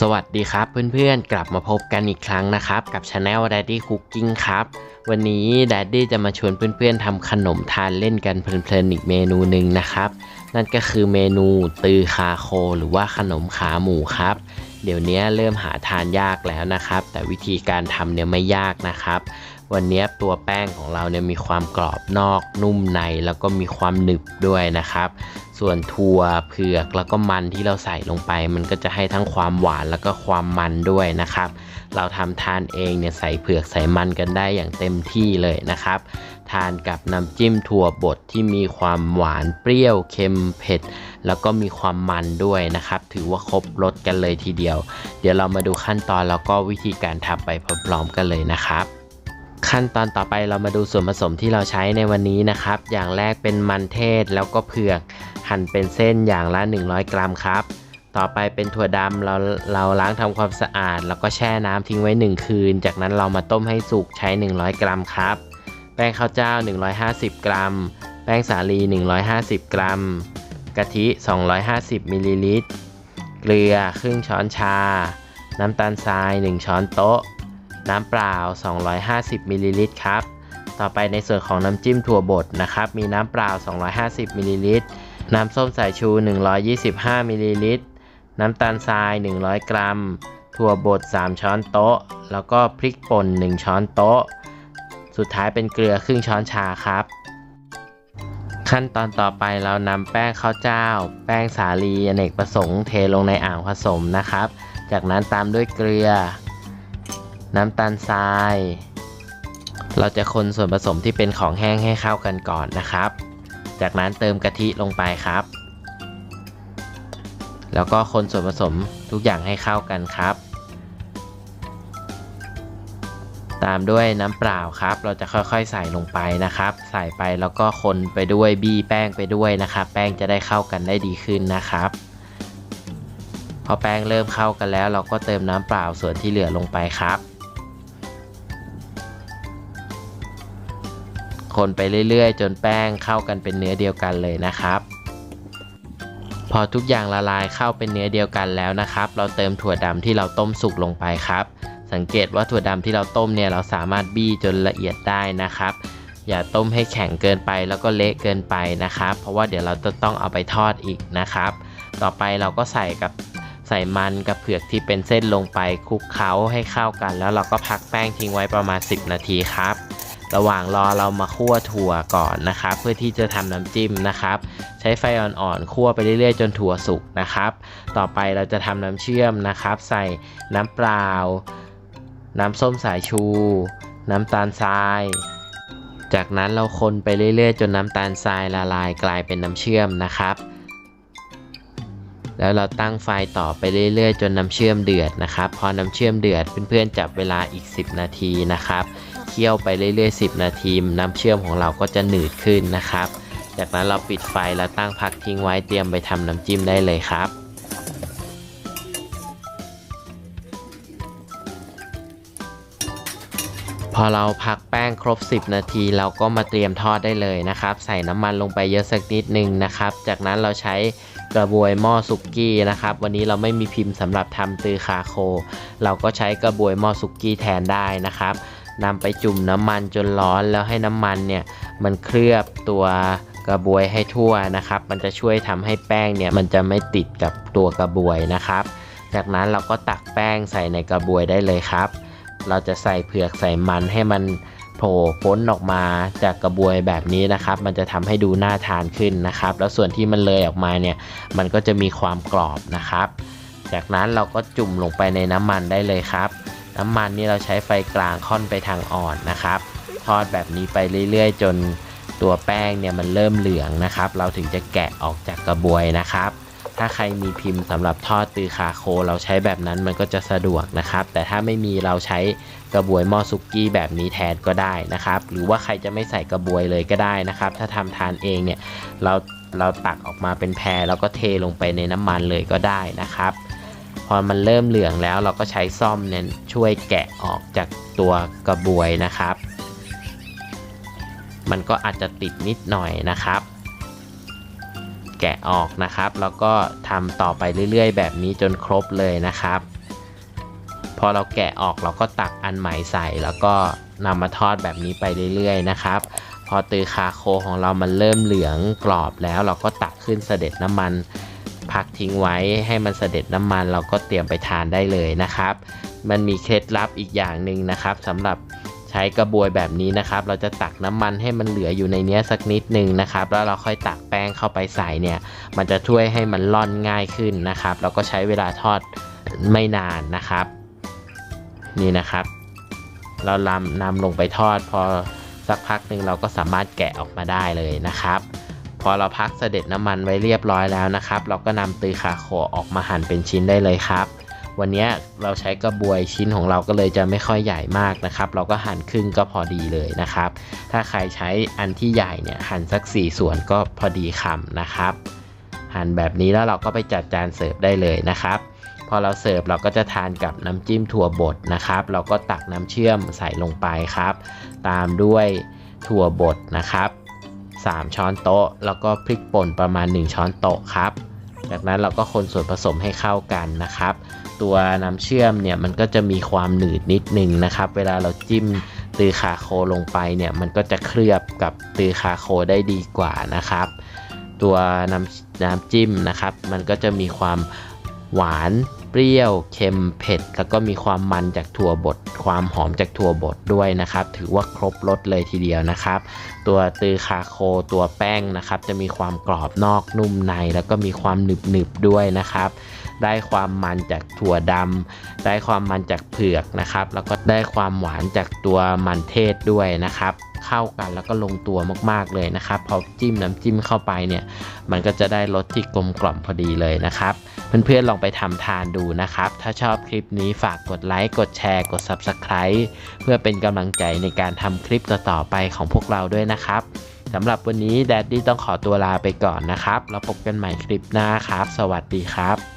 สวัสดีครับเพื่อนๆ กลับมาพบกันอีกครั้งนะครับ กับช anel Daddy Cooking ครับ วันนี้ Daddy จะมาชวนเพื่อนๆทำขนมทานเล่นกันเพลินๆอีกเมนูหนึ่งนะครับ นั่นก็คือเมนูตือคาโค หรือว่าขนมขาหมูครับ เดี๋ยวนี้เริ่มหาทานยากแล้วนะครับ แต่วิธีการทำเนี่ยไม่ยากนะครับ วันนี้ตัวแป้งของเราเนี่ยมีความกรอบนอกนุ่มในแล้วก็มีความหนึบด้วยนะครับ ส่วนถั่วเผือกแล้วก็มันที่เราใส่ลงไป มันก็จะให้ทั้งความหวานแล้วก็ความมันด้วยนะครับ เราทำทานเองเนี่ยใส่เผือกใส่มันกันได้อย่างเต็มที่เลยนะครับ ทานกับน้ำจิ้มถั่วบดที่มีความหวานเปรี้ยวเค็มเผ็ดแล้วก็มีความมันด้วยนะครับ ถือว่าครบรสกันเลยทีเดียว เดี๋ยวเรามาดูขั้นตอนแล้วก็วิธีการทำไปพร้อมๆกันเลยนะครับ ขั้นตอนต่อไปเรามาดูส่วนผสมที่เราใช้ในวันนี้นะครับ อย่างแรกเป็นมันเทศแล้วก็เผือก หั่นเป็นเส้นอย่างละ 100 กรัมครับ ต่อไปเป็นถั่วดำเราเราล้างทำความสะอาด แล้วก็แช่น้ำทิ้งไว้ 1 คืน จากนั้นเรามาต้มให้สุกใช้ 100 กรัมครับ แป้งข้าวเจ้า 150 กรัม แป้งสาลี 150 กรัม กะทิ 250 มิลลิลิตร เกลือครึ่งช้อนชา น้ำตาลทราย 1 ช้อนโต๊ะ น้ำเปล่า 250มิลลิลิตรครับ ต่อไปในส่วนของน้ำจิ้มถั่วบดนะครับ มีน้ำเปล่า 250มิลลิลิตร น้ำส้มสายชู 125มิลลิลิตร น้ำตาลทราย 100 กรัม ถั่วบด 3 ช้อนโต๊ะ แล้วก็พริกป่น 1 ช้อนโต๊ะ สุดท้ายเป็นเกลือครึ่งช้อนชาครับ ขั้นตอนต่อไปเรานำแป้งข้าวเจ้า แป้งสาลีอเนกประสงค์เทลงในอ่างผสมนะครับ จากนั้นตามด้วยเกลือ น้ำตาลทราย เราจะคนส่วนผสมที่เป็นของแห้งให้เข้ากันก่อนนะครับ จากนั้นเติมกะทิลงไปครับ แล้วก็คนส่วนผสมทุกอย่างให้เข้ากันครับ ตามด้วยน้ำเปล่าครับ เราจะค่อยๆใส่ลงไปนะครับ ใส่ไปแล้วก็คนไปด้วยบี้แป้งไปด้วยนะครับ แป้งจะได้เข้ากันได้ดีขึ้นนะครับพอแป้งเริ่มเข้ากันแล้วเราก็เติมน้ำเปล่าส่วนที่เหลือลงไปครับ คนไปเรื่อยๆ จนแป้งเข้ากันเป็นเนื้อเดียวกันเลยนะครับ พอทุกอย่างละลายเข้าเป็นเนื้อเดียวกันแล้วนะครับ เราเติมถั่วดำที่เราต้มสุกลงไปครับ สังเกตว่าถั่วดำที่เราต้มเนี่ยเราสามารถบี้จนละเอียดได้นะครับ อย่าต้มให้แข็งเกินไปแล้วก็เละเกินไปนะครับ เพราะว่าเดี๋ยวเราจะต้องเอาไปทอดอีกนะครับ ต่อไปเราก็ใส่กับใส่มันกับเผือกที่เป็นเส้นลงไปคลุกเคล้าให้เข้ากัน แล้วเราก็พักแป้งทิ้งไว้ประมาณ 10 นาทีครับ ระหว่างรอเรามาคั่วถั่วก่อนนะครับ เพื่อที่จะทำน้ำจิ้มนะครับ ใช้ไฟอ่อนๆคั่วไปเรื่อยๆ จนถั่วสุกนะครับ ต่อไปเราจะทำน้ำเชื่อมนะครับ ใส่น้ำเปล่า น้ำส้มสายชู น้ำตาลทราย จากนั้นเราคนไปเรื่อยๆ จนน้ำตาลทรายละลายกลายเป็นน้ำเชื่อมนะครับแล้วเราตั้งไฟต่อไปเรื่อยๆ จนน้ำเชื่อมเดือดนะครับ พอน้ำเชื่อมเดือดเพื่อนๆจับเวลาอีก 10 นาทีนะครับ เคี่ยวไปเรื่อยๆ 10 นาที น้ำเชื่อมของเราก็จะหนืดขึ้นนะครับ จากนั้นเราปิดไฟแล้วตั้งพักทิ้งไว้เตรียมไปทำน้ำจิ้มได้เลยครับพอเราพักแป้งครบ 10 นาที เราก็มาเตรียมทอดได้เลยนะครับ ใส่น้ำมันลงไปเยอะสักนิดนึงนะครับ จากนั้นเราใช้กระบวยหม้อสุกี้นะครับ วันนี้เราไม่มีพิมพ์สำหรับทำตือคาโค เราก็ใช้กระบวยหม้อสุกี้แทนได้นะครับ นำไปจุ่มน้ำมันจนร้อนแล้วให้น้ำมันเนี่ยมันเคลือบตัวกระบวยให้ทั่วนะครับ มันจะช่วยทำให้แป้งเนี่ยมันจะไม่ติดกับตัวกระบวยนะครับ จากนั้นเราก็ตักแป้งใส่ในกระบวยได้เลยครับ เราจะใส่เผือกใส่มันให้มันโผล่พ้นออกมาจากกระบวยแบบนี้นะครับ มันจะทำให้ดูน่าทานขึ้นนะครับ แล้วส่วนที่มันเลยออกมาเนี่ยมันก็จะมีความกรอบนะครับ จากนั้นเราก็จุ่มลงไปในน้ำมันได้เลยครับ น้ำมันนี่เราใช้ไฟกลางค่อนไปทางอ่อนนะครับ ทอดแบบนี้ไปเรื่อยๆ จนตัวแป้งเนี่ยมันเริ่มเหลืองนะครับ เราถึงจะแกะออกจากกระบวยนะครับ ถ้าใครมีพิมพ์สำหรับทอดตือคาโค เราใช้แบบนั้นมันก็จะสะดวกนะครับ แต่ถ้าไม่มีเราใช้กระบวยหม้อซุกี้แบบนี้แทนก็ได้นะครับ หรือว่าใครจะไม่ใส่กระบวยเลยก็ได้นะครับ ถ้าทำทานเองเนี่ยเราเราตักออกมาเป็นแพรแล้วก็เทลงไปในน้ำมันเลยก็ได้นะครับ พอมันเริ่มเหลืองแล้วเราก็ใช้ซ่อมเนี่ยช่วยแกะออกจากตัวกระบวยนะครับ มันก็อาจจะติดนิดหน่อยนะครับ แกะออกนะครับ แล้วก็ทำต่อไปเรื่อยๆ แบบนี้จนครบเลยนะครับ พอเราแกะออกเราก็ตักอันใหม่ใส่แล้วก็นำมาทอดแบบนี้ไปเรื่อยๆนะครับ พอตือคาโคของเรามันเริ่มเหลืองกรอบแล้ว เราก็ตักขึ้นเสด็จน้ำมัน พักทิ้งไว้ให้มันเสด็จน้ำมันเราก็เตรียมไปทานได้เลยนะครับ มันมีเคล็ดลับอีกอย่างหนึ่งนะครับสำหรับใช้กระบวยแบบนี้นะครับ เราจะตักน้ำมันให้มันเหลืออยู่ในเนี้ยสักนิดหนึ่งนะครับ แล้วเราค่อยตักแป้งเข้าไปใส่เนี่ย มันจะช่วยให้มันร่อนง่ายขึ้นนะครับแล้วก็ใช้เวลาทอดไม่นานนะครับ นี่นะครับ เรานำนำลงไปทอดพอสักพักหนึ่งเราก็สามารถแกะออกมาได้เลยนะครับ พอเราพักเสด็จน้ำมันไว้เรียบร้อยแล้วนะครับ เราก็นำตือคาโคออกมาหั่นเป็นชิ้นได้เลยครับ วันนี้เราใช้กระบวยชิ้นของเราก็เลยจะไม่ค่อยใหญ่มากนะครับ เราก็หั่นครึ่งก็พอดีเลยนะครับ ถ้าใครใช้อันที่ใหญ่เนี่ยหั่นสัก 4 ส่วนก็พอดีคำนะครับ หั่นแบบนี้แล้วเราก็ไปจัดจานเสิร์ฟได้เลยนะครับพอเราเสิร์ฟเราก็จะทานกับน้ำจิ้มถั่วบดนะครับ เราก็ตักน้ำเชื่อมใส่ลงไปครับ ตามด้วยถั่วบดนะครับ 3 ช้อนโต๊ะ แล้วก็พริกป่นประมาณ 1 ช้อนโต๊ะครับ จากนั้นเราก็คนส่วนผสมให้เข้ากันนะครับ ตัวน้ำเชื่อมเนี่ยมันก็จะมีความหนืดนิดนึงนะครับ เวลาเราจิ้มตือคาโคลงไปเนี่ยมันก็จะเคลือบกับตือคาโคได้ดีกว่านะครับ ตัวน้ำน้ำจิ้มนะครับ มันก็จะมีความหวาน เปรี้ยว เค็ม เผ็ด แล้วก็มีความมันจากถั่วบด ความหอมจากถั่วบดด้วยนะครับ ถือว่าครบรสเลยทีเดียวนะครับ ตัวตือคาโคตัวแป้งนะครับ จะมีความกรอบนอกนุ่มใน แล้วก็มีความหนึบหนึบด้วยนะครับ ได้ความมันจากถั่วดำได้ความมันจากเผือกนะครับ แล้วก็ได้ความหวานจากตัวมันเทศด้วยนะครับเข้ากันแล้วก็ลงตัวมากๆเลยนะครับพอจิ้มน้ำจิ้มเข้าไปเนี่ยมันก็จะได้รสที่กลมกล่อมพอดีเลยนะครับเพื่อนๆลองไปทำทานดูนะครับ ถ้าชอบคลิปนี้ฝากกดไลค์กดแชร์กด Subscribe เพื่อเป็นกำลังใจในการทำคลิปต่อๆไปของพวกเราด้วยนะครับสำหรับวันนี้แดดดี้ต้องขอตัวลาไปก่อนนะครับ แล้วพบกันใหม่คลิปหน้าครับ สวัสดีครับ